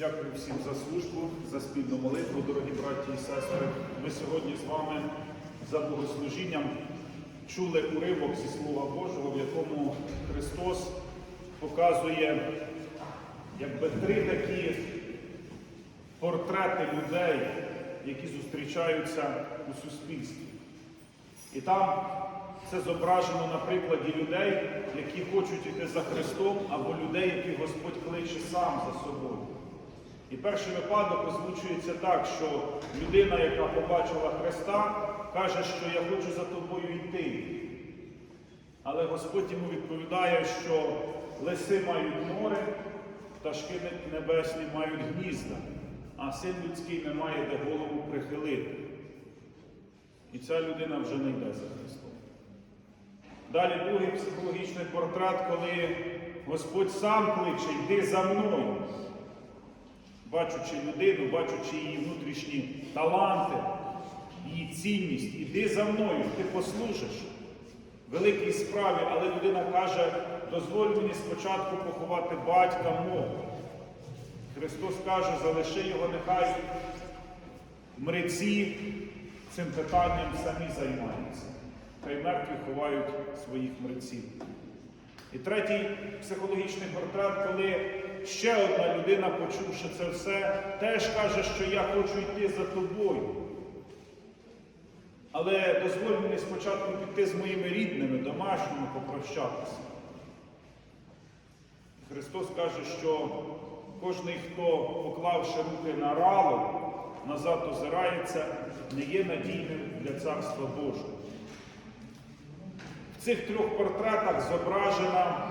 Дякую всім за службу, за спільну молитву, дорогі браті і сестри. Ми сьогодні з вами за богослужінням чули уривок зі Слова Божого, в якому Христос показує якби три такі портрети людей, які зустрічаються у суспільстві. І там це зображено на прикладі людей, які хочуть йти за Христом, або людей, які Господь кличе сам за собою. І перший випадок озвучується так, що людина, яка побачила Христа, каже, що я хочу за тобою йти. Але Господь йому відповідає, що лиси мають море, пташки небесні мають гнізда, а син людський не має де голову прихилити. І ця людина вже не йде за Христом. Далі другий психологічний портрет, коли Господь сам кличе, йди за мною. Бачучи людину, бачучи її внутрішні таланти, її цінність, іди за мною, ти послужиш великій справі, але людина каже, дозволь мені спочатку поховати батька мого. Христос каже, залиши його, нехай мреці цим питанням самі займаються. Хай мертві ховають своїх мреців. І третій психологічний портрет, коли ще одна людина, почувши це все, теж каже, що я хочу йти за тобою. Але дозволь мені спочатку піти з моїми рідними, домашніми, попрощатися. Христос каже, що кожний, хто, поклавши руки на ралу, назад озирається, не є надійним для Царства Божого. В цих трьох портретах зображена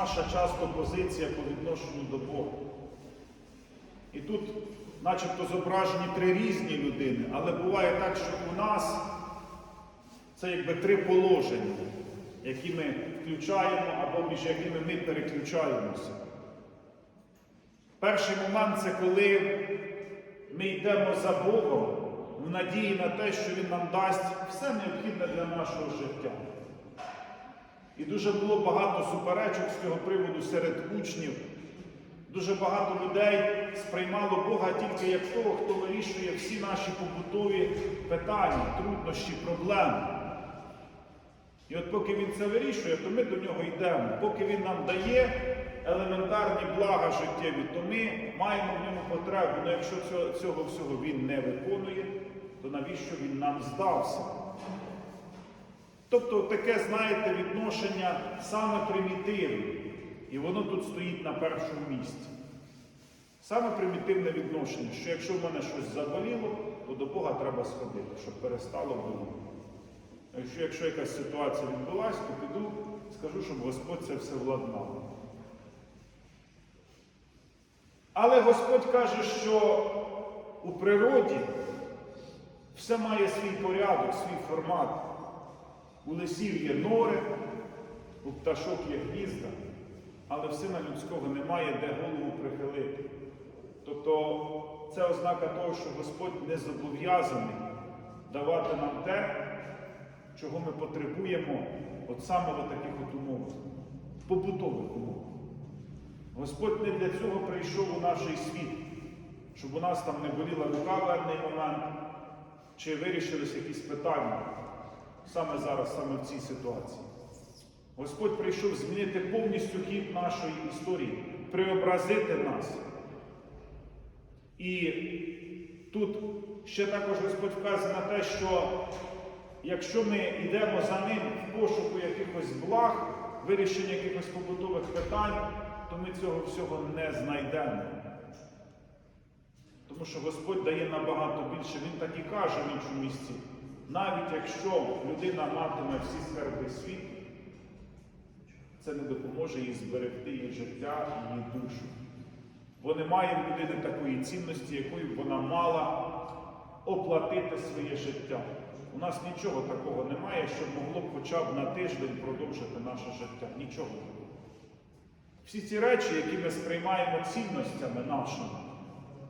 наша часто позиція по відношенню до Бога. І тут, начебто, зображені три різні людини, але буває так, що у нас це якби три положення, які ми включаємо або між якими ми переключаємося. Перший момент це коли ми йдемо за Богом в надії на те, що Він нам дасть все необхідне для нашого життя. І дуже було багато суперечок з цього приводу серед учнів. Дуже багато людей сприймало Бога тільки як того, хто вирішує всі наші побутові питання, труднощі, проблеми. І от поки він це вирішує, то ми до нього йдемо. Поки він нам дає елементарні блага життєві, то ми маємо в ньому потребу. Але якщо цього, цього всього він не виконує, то навіщо він нам здався? Тобто таке, знаєте, відношення саме примітивне. І воно тут стоїть на першому місці. Саме примітивне відношення, що якщо в мене щось заболіло, то до Бога треба сходити, щоб перестало боліти. Якщо, якщо якась ситуація відбулася, то піду, скажу, щоб Господь це все владнав. Але Господь каже, що у природі все має свій порядок, свій формат. У лисів є нори, у пташок є гнізда, але в сина людського немає де голову прихилити. Тобто це ознака того, що Господь не зобов'язаний давати нам те, чого ми потребуємо от саме в таких от умовах, побутових умовах. Господь не для цього прийшов у наш світ, щоб у нас там не боліла рука в певний момент, чи вирішились якісь питання саме зараз, саме в цій ситуації. Господь прийшов змінити повністю хід нашої історії, преобразити нас. І тут ще також Господь вказує на те, що якщо ми йдемо за ним в пошуку якихось благ, вирішення якихось побутових питань, то ми цього всього не знайдемо. Тому що Господь дає набагато більше. Він так і каже в іншому місці. Навіть якщо людина матиме всі скарби світу, це не допоможе їй зберегти її життя і її душу. Бо немає в людини такої цінності, якою вона мала оплатити своє життя. У нас нічого такого немає, що могло б хоча б на тиждень продовжити наше життя. Нічого. Всі ці речі, які ми сприймаємо цінностями нашими,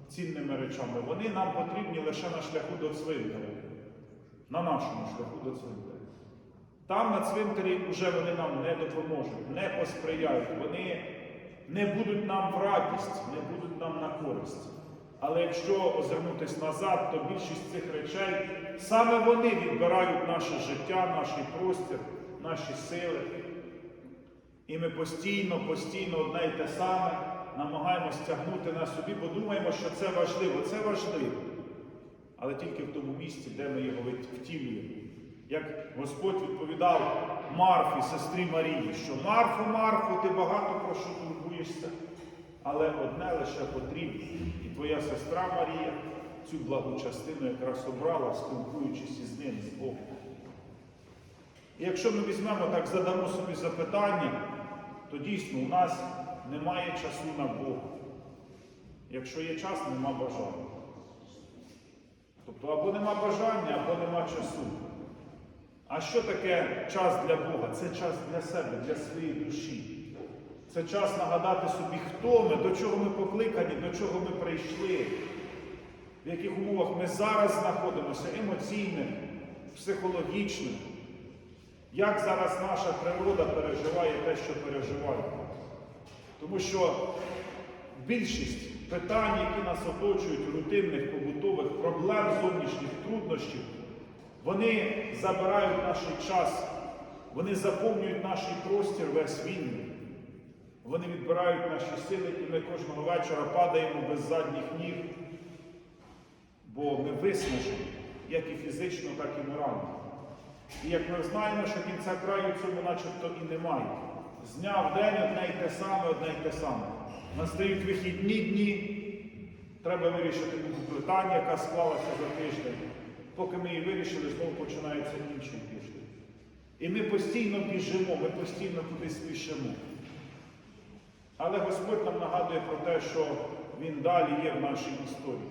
цінними речами, вони нам потрібні лише на шляху до цвинтаря. На нашому шляху до цвинтаря. Там на цвинтарі вже вони нам не допоможуть, не посприяють. Вони не будуть нам в радість, не будуть нам на користь. Але якщо озирнутися назад, то більшість цих речей саме вони відбирають наше життя, наш простір, наші сили. І ми постійно, постійно одне й те саме намагаємось тягнути на собі, бо думаємо, що це важливо. Це важливо. Але тільки в тому місці, де ми його втілюємо. Як Господь відповідав Марфі, сестрі Марії, що Марфо, Марфо, ти багато про що турбуєшся, але одне лише потрібно. І твоя сестра Марія цю благу частину якраз обрала, спілкуючись із ним, з Богом. І якщо ми візьмемо так, задамо собі запитання, то дійсно у нас немає часу на Бога. Якщо є час, нема бажання. Тобто або нема бажання, або нема часу. А що таке час для Бога? Це час для себе, для своєї душі. Це час нагадати собі, хто ми, до чого ми покликані, до чого ми прийшли, в яких умовах ми зараз знаходимося емоційних, психологічних. Як зараз наша природа переживає те, що переживає. Тому що більшість питань, які нас оточують, рутинних, побутових, проблем, зовнішніх труднощів, вони забирають наш час, вони заповнюють наш простір весь вільний. Вони відбирають наші сили, і ми кожного вечора падаємо без задніх ніг, бо ми виснажені, як і фізично, так і морально. І як ми знаємо, що кінця краю цьому начебто і немає. З дня в день одне й те саме, одне й те саме. Настають вихідні дні, треба вирішити питання, яка склалася за тиждень. Поки ми її вирішили, знову починається інший тиждень. І ми постійно біжимо, ми постійно кудись спішимо. Але Господь нам нагадує про те, що Він далі є в нашій історії.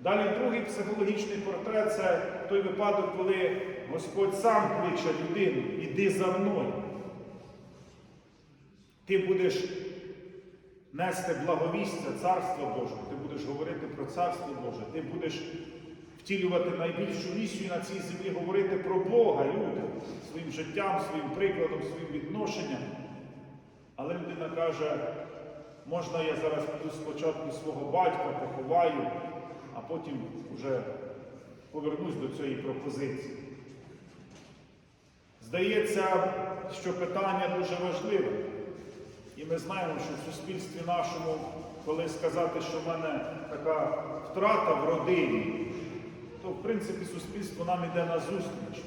Далі другий психологічний портрет це той випадок, коли Господь сам кличе людину, іди за мною. Ти будеш нести благовістя Царства Божого, ти будеш говорити про Царство Боже, ти будеш втілювати найбільшу місію на цій землі, говорити про Бога людям, своїм життям, своїм прикладом, своїм відношенням. Але людина каже, можна я зараз піду спочатку свого батька, поховаю, а потім вже повернусь до цієї пропозиції. Здається, що питання дуже важливе. І ми знаємо, що в суспільстві нашому, коли сказати, що в мене така втрата в родині, то в принципі суспільство нам йде на зустріч.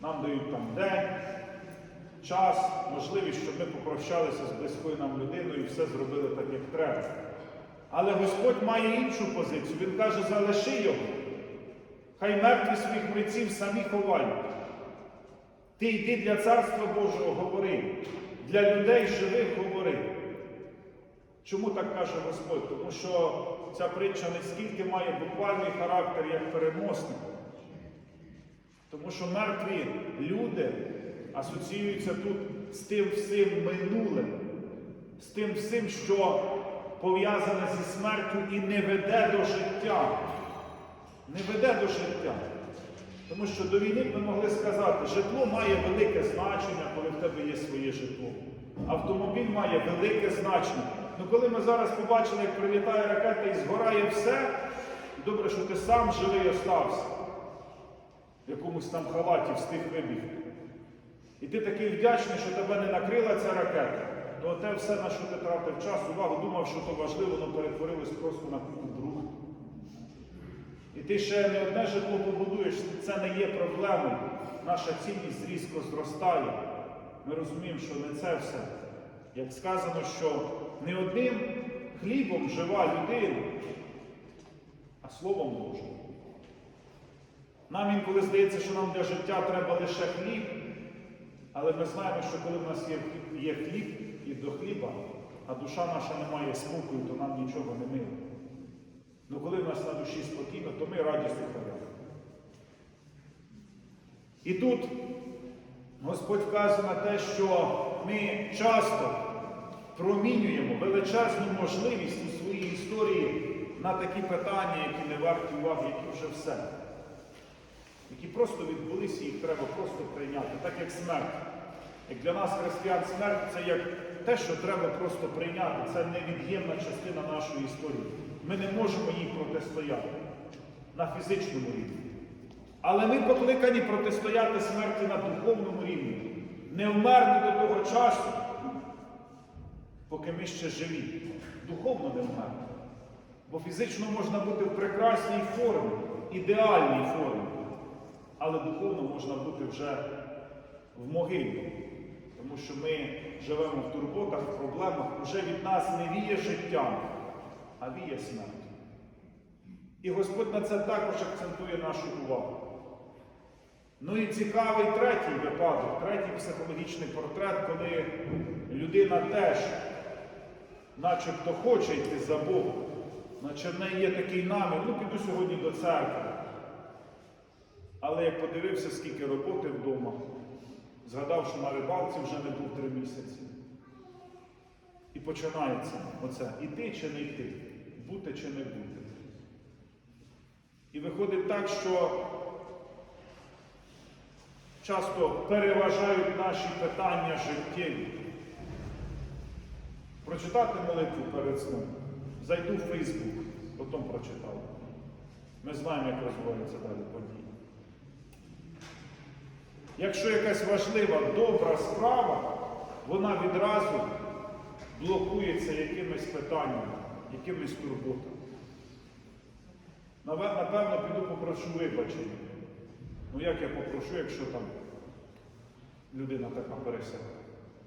Нам дають там день, час, можливість, щоб ми попрощалися з близькою нам людиною і все зробили так, як треба. Але Господь має іншу позицію. Він каже, залиши його. Хай мертві своїх митців самі ховають. Ти йди для Царства Божого говори, для людей живих говори. Чому так каже Господь? Тому що ця притча не скільки має буквальний характер, як переносник. Тому що мертві люди асоціюються тут з тим всім минулим, з тим всім, що пов'язане зі смертю і не веде до життя. Не веде до життя. Тому що до війни ми могли сказати, житло має велике значення, коли в тебе є своє житло. Автомобіль має велике значення. Ну коли ми зараз побачили, як прилітає ракета і згорає все, добре, що ти сам живий остався. В якомусь там халаті встиг вибігти. І ти такий вдячний, що тебе не накрила ця ракета, то те все, на що ти тратив час, увагу, думав, що то важливо, воно перетворилось просто на купу бруху. І ти ще не одне житло побудуєш, це не є проблемою. Наша цінність різко зростає. Ми розуміємо, що не це все. Як сказано, що не одним хлібом жива людина, а Словом Божим. Нам інколи здається, що нам для життя треба лише хліб, але ми знаємо, що коли в нас є, є хліб і до хліба, а душа наша не має спокою, то нам нічого не мило. Ну коли в нас на душі спокійно, то ми раді сухаря. І тут Господь вказує на те, що ми часто промінюємо величезну можливість у своїй історії на такі питання, які не варті уваги, які вже все. Які просто відбулися, їх треба просто прийняти, так як смерть. Як для нас, християн, смерть це як те, що треба просто прийняти. Це невід'ємна частина нашої історії. Ми не можемо їй протистояти на фізичному рівні. Але ми покликані протистояти смерті на духовному рівні, не вмерти до того часу, поки ми ще живі. Духовно не вмерти. Бо фізично можна бути в прекрасній формі, ідеальній формі, але духовно можна бути вже в могилі. Тому що ми живемо в турботах, в проблемах, вже від нас не віє життям, а віє смертю. І Господь на це також акцентує нашу увагу. Ну і цікавий третій випадок, третій психологічний портрет, коли людина теж, начебто, хоче йти за Богом, наче в неї є такий намір, ну піду сьогодні до церкви. Але як подивився, скільки роботи вдома, згадав, що на рибалці вже не був три місяці. І починається оце іти чи не йти, бути чи не бути. І виходить так, що часто переважають наші питання життєві. Прочитати молитву перед сном. Зайду в Фейсбук, потім прочитав. Ми знаємо, як розвиваються далі події. Якщо якась важлива, добра справа, вона відразу блокується якимись питаннями, якимись турботами. Напевно, піду попрошу вибачення. Ну як я попрошу, якщо там людина така пересяде?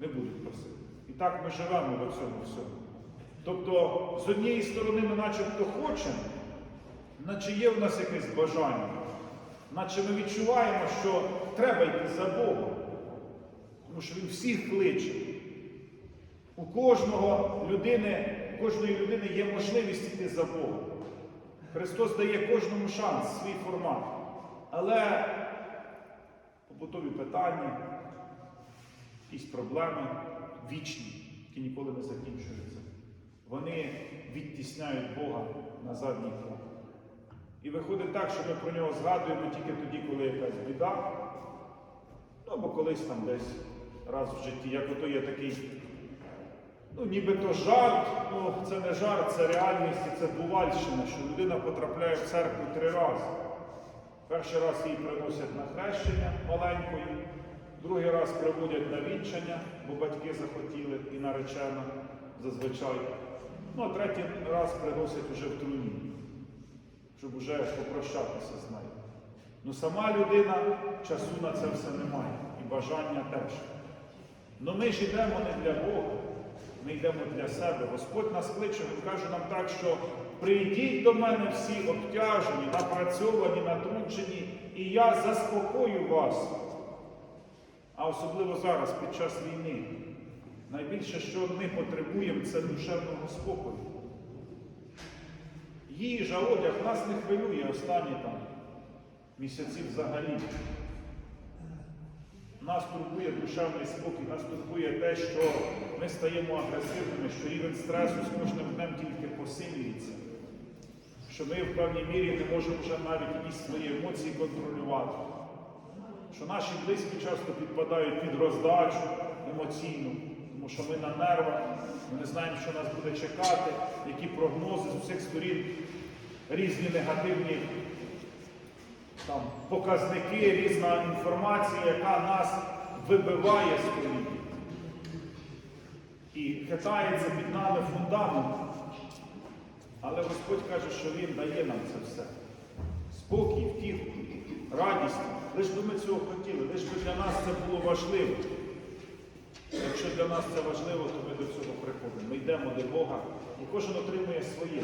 Не будуть просити. І так ми живемо в цьому всьому. Тобто, з однієї сторони, ми начебто хочемо, наче є в нас якесь бажання, наче ми відчуваємо, що треба йти за Богом. Тому що Він всіх кличе. У кожного людини, у кожної людини є можливість йти за Богом. Христос дає кожному шанс, свій формат. Але побутові питання, якісь проблеми вічні, які ніколи не закінчуються. Вони відтісняють Бога на задній план. І виходить так, що ми про нього згадуємо тільки тоді, коли якась біда, ну або колись там десь раз в житті, як ото є такий, ну нібито жарт, ну це не жарт, це реальність і це бувальщина, що людина потрапляє в церкву три рази. Перший раз її приносять на хрещення маленькою, другий раз приводять на вінчання, бо батьки захотіли і наречена зазвичай. Ну, а третій раз приносять уже в труні, щоб уже попрощатися з нею. Ну сама людина часу на це все немає і бажання теж. Ну ми ж йдемо не для Бога, ми йдемо для себе. Господь нас кличе, Він каже нам так, що прийдіть до мене всі обтяжені, напрацьовані, натруджені, і я заспокою вас. А особливо зараз, під час війни. Найбільше, що ми потребуємо, це душевного спокою. Їжа, одяг нас не хвилює останні там місяці взагалі. Нас турбує душевний спокій, нас турбує те, що ми стаємо агресивними, що рівень стресу з кожним днем тільки посилюється, що ми в певній мірі не можемо вже навіть якісь свої емоції контролювати, що наші близькі часто підпадають під роздачу емоційну, тому що ми на нервах, ми не знаємо, що нас буде чекати, які прогнози з усіх сторін, різні негативні там, показники, різна інформація, яка нас вибиває з колін. І хитається під нами фундамент. Але Господь каже, що Він дає нам це все. Спокій, втіху, радість. Лиш би ми цього хотіли, лиш би для нас це було важливо. Якщо для нас це важливо, то ми до цього приходимо. Ми йдемо до Бога і кожен отримує своє.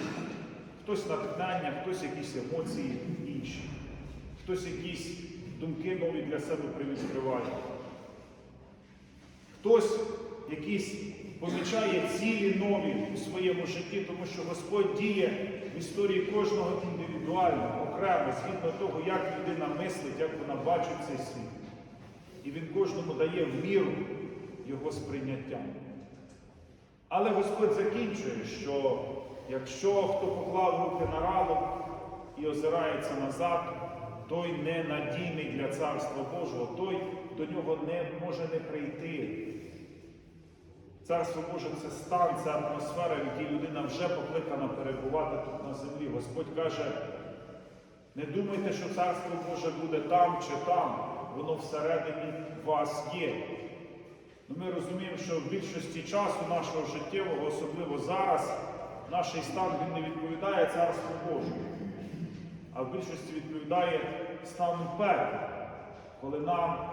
Хтось натхнення, хтось якісь емоції інші, хтось якісь думки нові для себе привідкриває. Хтось якісь помічає цілі нові у своєму житті, тому що Господь діє в історії кожного індивідуально, окремо, згідно того, як людина мислить, як вона бачить цей світ. І він кожному дає в міру його сприйняття. Але Господь закінчує, що якщо хто поклав руки на рану і озирається назад, той не надійний для Царства Божого, той до нього не може не прийти. Царство Боже це стан, це атмосфера, в якій людина вже покликана перебувати тут на землі. Господь каже, не думайте, що Царство Боже буде там чи там, воно всередині вас є. Ну, Ми розуміємо, що в більшості часу нашого життєвого, особливо зараз, наш стан він не відповідає Царству Божому, а в більшості відповідає стану пекла, коли нам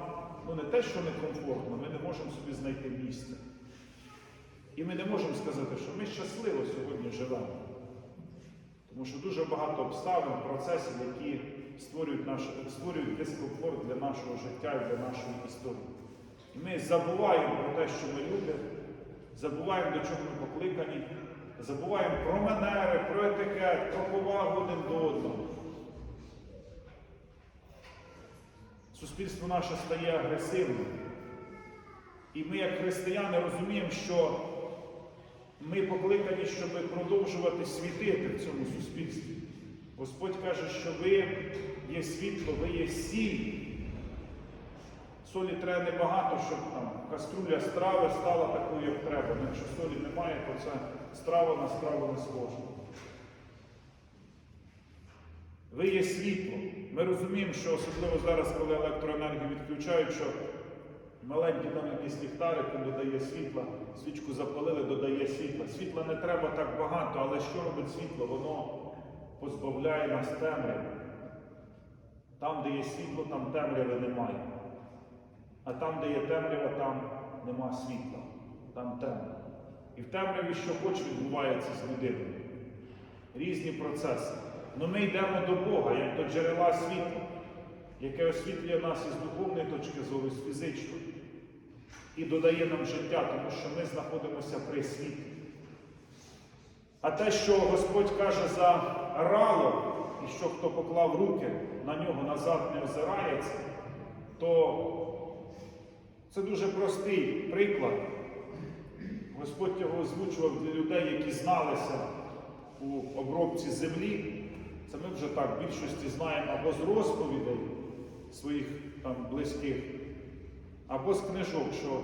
ну не те, що некомфортно, ми не можемо собі знайти місце. І ми не можемо сказати, що ми щасливо сьогодні живемо. Тому що дуже багато обставин, процесів, які створюють, наш, створюють дискомфорт для нашого життя і для нашої історії. І ми забуваємо про те, що ми люди, забуваємо, до чого ми покликані, забуваємо про манери, про етикет, про повагу один до одного. Суспільство наше стає агресивним. І ми, як християни, розуміємо, що ми покликані, щоб продовжувати світити в цьому суспільстві. Господь каже, що ви є світло, ви є сіль. Солі треба небагато, щоб там каструля страви стала такою, як треба. Ну, Якщо солі немає, то це страва на страву не схожа. Ви є світло. Ми розуміємо, що особливо зараз, коли електроенергію відключають, що маленький там якийсь ліхтарик додає світла, свічку запалили, додає світла. Світла не треба так багато, але що робить світло? Воно позбавляє нас темряви. Там, де є світло, там темряви немає. А там, де є темрява, там нема світла, там темно. І в темряві, що хоч відбувається з людиною. Різні процеси. Но ми йдемо до Бога, як до джерела світла, яке освітлює нас із духовної точки зору, з фізичної, і додає нам життя, тому що ми знаходимося при світлі. А те, що Господь каже за рало, і що хто поклав руки на нього назад не озирається, то це дуже простий приклад. Господь його озвучував для людей, які зналися у обробці землі. Це ми вже так в більшості знаємо або з розповідей своїх там близьких, або з книжок, що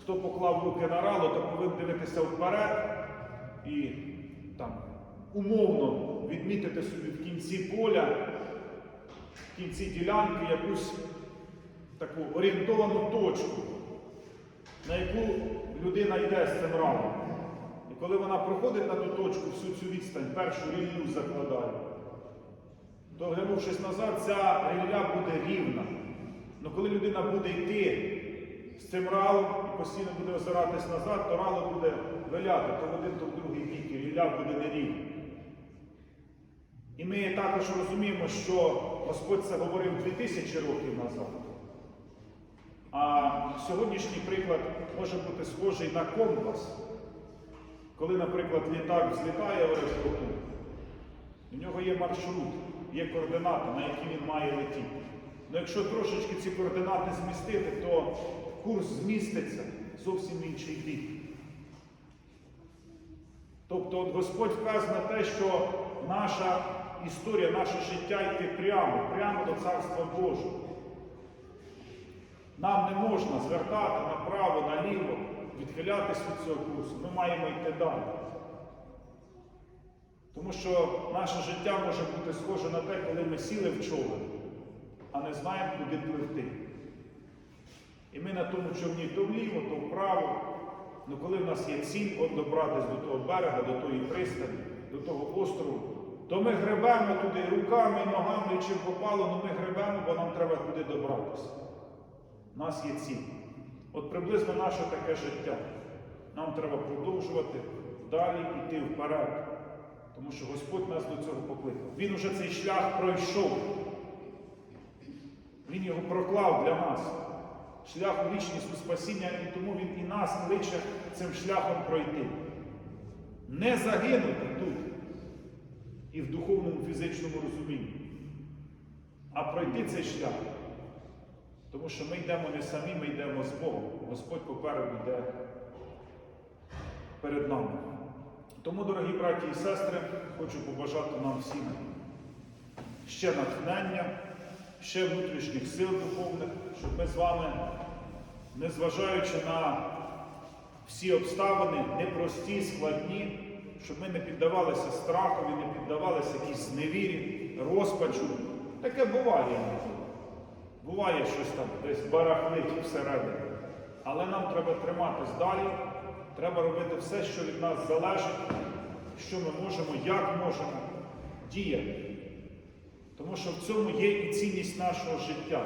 хто поклав руки на рало, то повинен дивитися вперед і там умовно відмітити собі в кінці поля, в кінці ділянки якусь таку орієнтовану точку, на яку людина йде з цим ралом. Коли вона проходить на ту точку, всю цю відстань, першу ріллю закладає, то глянувшись назад, ця рілля буде рівна. Але коли людина буде йти з цим ралом і постійно буде озиратись назад, то рало буде виляти, то в один, то в другий бік, і рілля буде нерівна. І ми також розуміємо, що Господь це говорив 2000 років назад. А сьогоднішній приклад може бути схожий на компас. Коли, наприклад, літак злітає в аеропорту, у нього є маршрут, є координати, на які він має летіти. Ну якщо трошечки ці координати змістити, то курс зміститься зовсім інший бік. Тобто от Господь вказує на те, що наша історія, наше життя йти прямо, прямо до Царства Божого. Нам не можна звертати направо, наліво, відхилятись від цього курсу. Ми маємо йти далі. Тому що наше життя може бути схоже на те, коли ми сіли в човен, а не знаємо, куди пливти. І ми на тому човні то вліво, то вправо. Ну коли в нас є ціль от добратися до того берега, до тої пристані, до того острову, то ми гребемо туди руками, ногами, чим попало, але ми гребемо, бо нам треба туди добратися. У нас є ціль. От приблизно наше таке життя. Нам треба продовжувати далі йти вперед. Тому що Господь нас до цього покликав. Він уже цей шлях пройшов. Він його проклав для нас. Шлях у вічність у спасіння, і тому Він і нас кличе цим шляхом пройти. Не загинути тут і в духовному фізичному розумінні, а пройти цей шлях. Тому що ми йдемо не самі, ми йдемо з Богом. Господь попереду йде перед нами. Тому, дорогі браті і сестри, хочу побажати нам всім ще натхнення, ще внутрішніх сил духовних, щоб ми з вами, незважаючи на всі обставини непрості, складні, щоб ми не піддавалися страхові, не піддавалися якійсь зневірі, розпачу. Таке буває. Буває щось там десь барахлить всередині. Але нам треба триматись далі, треба робити все, що від нас залежить, що ми можемо, як можемо діяти. Тому що в цьому є і цінність нашого життя.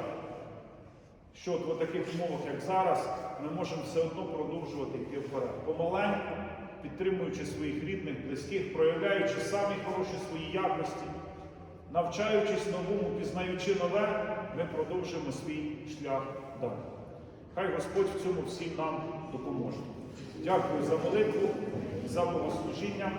Що от в таких умовах, як зараз, ми можемо все одно продовжувати йти вперед. Помаленьку, підтримуючи своїх рідних, близьких, проявляючи самі хороші свої якості, навчаючись новому, пізнаючи нове, ми продовжимо свій шлях далі. Хай Господь в цьому всім нам допоможе. Дякую за молитву, за богослужіння.